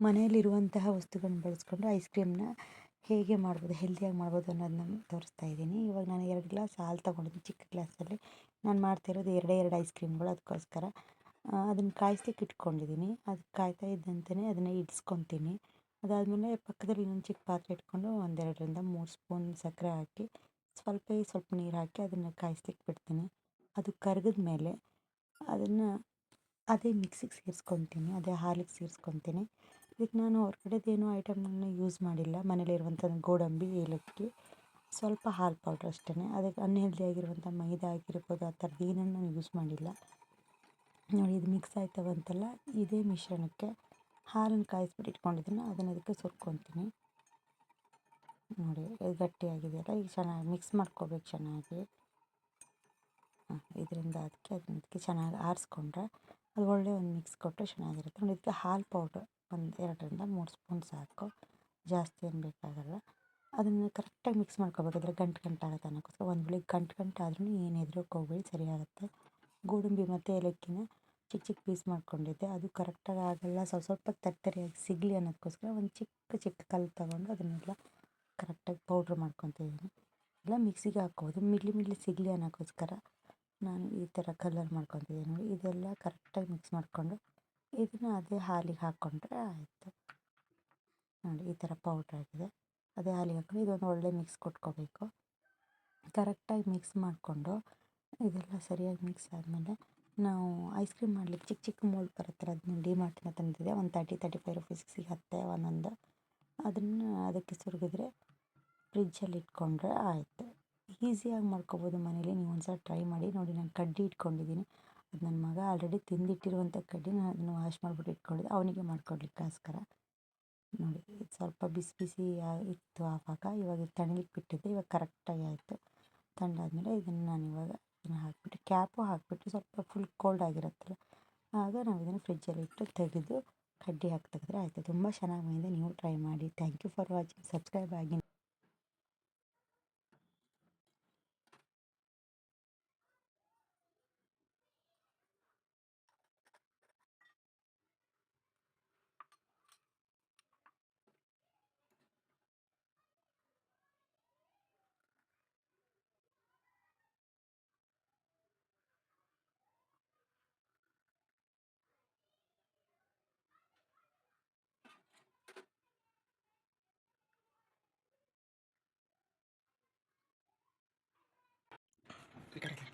ಮನೆಯಲ್ಲಿರುವಂತಹ ವಸ್ತುಗಳನ್ನ ಬಳಸ್ಕೊಂಡು ಐಸ್ ಕ್ರೀಮ್ನ ಹೇಗೆ ಮಾಡ್ಬೋದು ಹೆಲ್ದಿಯಾಗಿ ಮಾಡ್ಬೋದು ಅನ್ನೋದನ್ನ ತೋರಿಸ್ತಾ ಇದ್ದೀನಿ. ಇವಾಗ ನಾನು ಎರಡು ಗ್ಲಾಸ್ ಹಾಲು ತೊಗೊಂಡಿದ್ದೀನಿ. ಚಿಕ್ಕ ಗ್ಲಾಸಲ್ಲಿ ನಾನು ಮಾಡ್ತಿರೋದು ಎರಡೇ ಎರಡು ಐಸ್ ಕ್ರೀಮ್ಗಳು ಅದಕ್ಕೋಸ್ಕರ ಅದನ್ನು ಕಾಯಿಸ್ಲಿಕ್ಕೆ ಇಟ್ಕೊಂಡಿದ್ದೀನಿ. ಅದು ಕಾಯ್ತಾ ಇದ್ದಂತೆಯೇ ಅದನ್ನು ಇಡ್ಸ್ಕೊತೀನಿ. ಅದಾದಮೇಲೆ ಪಕ್ಕದಲ್ಲಿ ಇನ್ನೊಂದು ಚಿಕ್ಕ ಪಾತ್ರೆ ಇಟ್ಕೊಂಡು ಒಂದೆರಡರಿಂದ ಮೂರು ಸ್ಪೂನ್ ಸಕ್ಕರೆ ಹಾಕಿ, ಸ್ವಲ್ಪ ಸ್ವಲ್ಪ ನೀರು ಹಾಕಿ ಅದನ್ನು ಕಾಯಿಸ್ಲಿಕ್ಕೆ ಬಿಡ್ತೀನಿ. ಅದು ಕರಗಿದ ಮೇಲೆ ಅದನ್ನು ಅದೇ ಮಿಕ್ಸಿಗೆ ಸೇರಿಸ್ಕೊತೀನಿ, ಅದೇ ಹಾಲಿಗೆ ಸೇರಿಸ್ಕೊತೀನಿ. ಇದಕ್ಕೆ ನಾನು ಹೊರ್ಗಡೆದೇನು ಐಟಮ್ನ ಯೂಸ್ ಮಾಡಿಲ್ಲ. ಮನೇಲಿರುವಂಥ ಗೋಡಂಬಿ, ಏಲಕ್ಕಿ, ಸ್ವಲ್ಪ ಹಾಲು ಪೌಡ್ರ್ ಅಷ್ಟೇ ಅದಕ್ಕೆ ಅನ್ಹೆಲ್ದಿ ಆಗಿರುವಂಥ ಮೈದಾ ಆಗಿರ್ಬೋದು, ಆ ಥರದ್ದು ಏನನ್ನು ನಾನು ಯೂಸ್ ಮಾಡಿಲ್ಲ. ನೋಡಿ, ಇದು ಮಿಕ್ಸ್ ಆಯ್ತವಂತಲ್ಲ ಇದೇ ಮಿಶ್ರಣಕ್ಕೆ ಹಾಲನ್ನು ಕಾಯಿಸ್ಬಿಟ್ಟು ಇಟ್ಕೊಂಡಿದ್ದೀನಿ ಅದನ್ನು ಅದಕ್ಕೆ ಸುರ್ಕೊತೀನಿ. ನೋಡಿ ಗಟ್ಟಿಯಾಗಿದೆ ಗಟ್ಟಿಯಾಗಿದೆಯಲ್ಲ, ಈಗ ಚೆನ್ನಾಗಿ ಮಿಕ್ಸ್ ಮಾಡ್ಕೋಬೇಕು ಚೆನ್ನಾಗಿ. ಇದರಿಂದ ಅದಕ್ಕೆ ಅದಕ್ಕೆ ಚೆನ್ನಾಗಿ ಆರಿಸ್ಕೊಂಡ್ರೆ ಅದು ಒಳ್ಳೆ ಒಂದು ಮಿಕ್ಸ್ ಕೊಟ್ಟರೆ ಚೆನ್ನಾಗಿರುತ್ತೆ. ನೋಡಿ ಇದಕ್ಕೆ ಹಾಲು ಪೌಡ್ರ್ ಒಂದು ಎರಡರಿಂದ ಮೂರು ಸ್ಪೂನ್ ಸಾಕು. ಜಾಸ್ತಿ ಏನು ಬೇಕಾಗಲ್ಲ. ಅದನ್ನು ಕರೆಕ್ಟಾಗಿ ಮಿಕ್ಸ್ ಮಾಡ್ಕೋಬೇಕಾದ್ರೆ ಗಂಟು ಗಂಟಾಗುತ್ತೆ ಅನ್ನೋಕ್ಕೋಸ್ಕರ ಒಂದು ವೇಳೆ ಗಂಟು ಗಂಟಾದ್ರೂ ಆದ್ರೂ ಏನು ಹೆದ್ರೋಕೆ ಸರಿಯಾಗುತ್ತೆ. ಗೋಡಂಬಿ ಮತ್ತು ಏಲಕ್ಕಿನ ಚಿಕ್ಕ ಚಿಕ್ಕ ಪೀಸ್ ಮಾಡ್ಕೊಂಡಿದ್ದೆ. ಅದು ಕರೆಕ್ಟಾಗಿ ಆಗಲ್ಲ. ಸ್ವಲ್ಪ ಸ್ವಲ್ಪ ತರ್ತರಿಯಾಗಿ ಸಿಗಲಿ ಅನ್ನೋದಕ್ಕೋಸ್ಕರ ಒಂದು ಚಿಕ್ಕ ಚಿಕ್ಕ ಕಲ್ಲು ತಗೊಂಡು ಅದನ್ನೆಲ್ಲ ಕರೆಕ್ಟಾಗಿ ಪೌಡ್ರ್ ಮಾಡ್ಕೊತಿದ್ದೀನಿ ಇಲ್ಲ ಮಿಕ್ಸಿಗೆ ಹಾಕ್ಬೋದು. ಮಿಡ್ಲಿ ಮಿಡ್ಲಿ ಸಿಗಲಿ ಅನ್ನೋಕ್ಕೋಸ್ಕರ ನಾನು ಈ ಥರ ಕಲರ್ ಮಾಡ್ಕೊತಿದ್ದೀನಿ ನೋಡಿ, ಇದೆಲ್ಲ ಕರೆಕ್ಟಾಗಿ ಮಿಕ್ಸ್ ಮಾಡಿಕೊಂಡು ಇದನ್ನು ಅದೇ ಹಾಲಿಗೆ ಹಾಕ್ಕೊಂಡ್ರೆ ಆಯಿತು. ನೋಡಿ, ಈ ಥರ ಪೌಡ್ರ್ ಆಗಿದೆ. ಅದೇ ಹಾಲಿಗೆ ಹಾಕೊಂಡು ಇದೊಂದು ಒಳ್ಳೆ ಮಿಕ್ಸ್ ಕೊಟ್ಕೋಬೇಕು. ಕರೆಕ್ಟಾಗಿ ಮಿಕ್ಸ್ ಮಾಡಿಕೊಂಡು ಇದೆಲ್ಲ ಸರಿಯಾಗಿ ಮಿಕ್ಸ್ ಆದಮೇಲೆ ನಾವು ಐಸ್ ಕ್ರೀಮ್ ಮಾಡಲಿಕ್ಕೆ ಚಿಕ್ಕ ಚಿಕ್ಕ ಮೋಲ್ಡ್ ಬರುತ್ತಲ್ಲ ಅದನ್ನ ಡಿ ಮಾರ್ಟಿನ ತಂದಿದ್ದೆ. ಒಂದು ತರ್ಟಿ ತರ್ಟಿ ಫೈವ್ ರುಪೀಸ್ಗೆ ಸಿಗುತ್ತೆ ಒಂದೊಂದು. ಅದನ್ನು ಅದಕ್ಕೆ ಸುರಿದ್ರೆ ಫ್ರಿಜ್ಜಲ್ಲಿ ಇಟ್ಕೊಂಡ್ರೆ ಆಯಿತು. ಈಸಿಯಾಗಿ ಮಾಡ್ಕೊಬೋದು ಮನೇಲಿ. ನೀವು ಒಂದು ಸಲ ಟ್ರೈ ಮಾಡಿ ನೋಡಿ, ನಾನು ಕಡ್ಡಿ ಇಟ್ಕೊಂಡಿದ್ದೀನಿ. ಅದು ನನ್ನ ಮಗ ಆಲ್ರೆಡಿ ತಿಂದಿಟ್ಟಿರುವಂಥ ಕಡ್ಡಿ ನಾನು ಅದನ್ನು ವಾಶ್ ಮಾಡಿಬಿಟ್ಟು ಇಟ್ಕೊಂಡಿದ್ದೆ. ಅವನಿಗೆ ಮಾಡ್ಕೊಡ್ಲಿಕ್ಕೋಸ್ಕರ. ನೋಡಿ ಸ್ವಲ್ಪ ಬಿಸಿ ಬಿಸಿ ಇತ್ತು ಆವಾಗ ಇವಾಗ ತಣ್ಣಗೆ ಬಿಟ್ಟಿದ್ದೆ ಇವಾಗ ಕರೆಕ್ಟಾಗಿ ಆಯಿತು. ತಣ್ಣಾದಮೇಲೆ ಇದನ್ನು ನಾನು ಇವಾಗ ಇದನ್ನು ಹಾಕಿಬಿಟ್ಟು ಕ್ಯಾಪು ಹಾಕಿಬಿಟ್ಟು ಸ್ವಲ್ಪ ಫುಲ್ ಕೋಲ್ಡ್ ಆಗಿರುತ್ತಲ್ಲ, ಆಗ ನಾವು ಇದನ್ನು ಫ್ರಿಜ್ಜಲ್ಲಿ ಇಟ್ಟು ತೆಗೆದು ಕಡ್ಡಿ ಹಾಕಿ ತೆಗೆದ್ರೆ ಆಯಿತು. ತುಂಬ ಚೆನ್ನಾಗಿ ಬಂದಿದೆ. ನೀವು ಟ್ರೈ ಮಾಡಿ. Thank you for watching subscribe ಆಗಿ Ricardo.